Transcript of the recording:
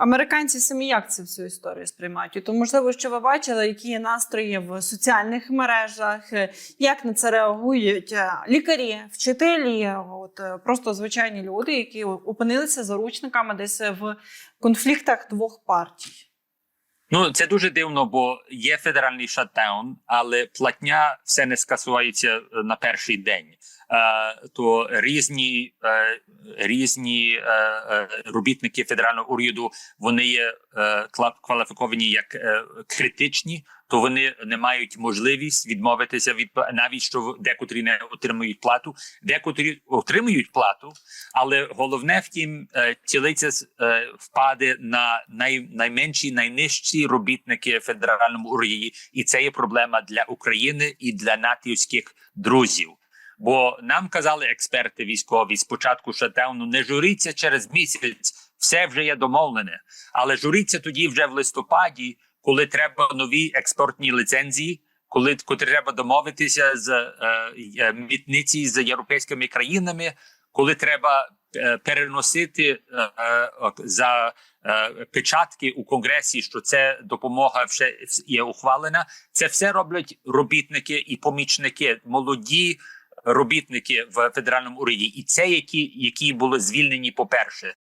американці самі як це всю історію сприймають? І То можливо, що ви бачили, які є настрої в соціальних мережах, е, як на це реагують е, лікарі, вчителі, от е, просто звичайні люди, які опинилися заручниками десь в конфліктах двох партій. Ну це дуже дивно, бо є федеральний шатдаун, але платня все не скасується на перший день. Е, то різні е, різні е, робітники федерального уряду вони є кваліфіковані як критичні, то вони не мають можливість відмовитися від навіть що декотрі не отримують плату, декотрі отримують плату, але головне втім, е, впаде на най, найменші, найнижчі робітники федеральному уряді, і це є проблема для України і для натівських друзів. Бо нам казали експерти військові спочатку шатауну, не журіться через місяць, все вже є домовлене. Але журіться тоді вже в листопаді, коли треба нові експортні ліцензії, коли коли треба домовитися з е, е, митниці з європейськими країнами, коли треба е, переносити е, е, за е, печатки у конгресі, що це допомога вже є ухвалена. Це все роблять робітники і помічники, молоді робітники в федеральному уряді, і це які, які були звільнені по перше.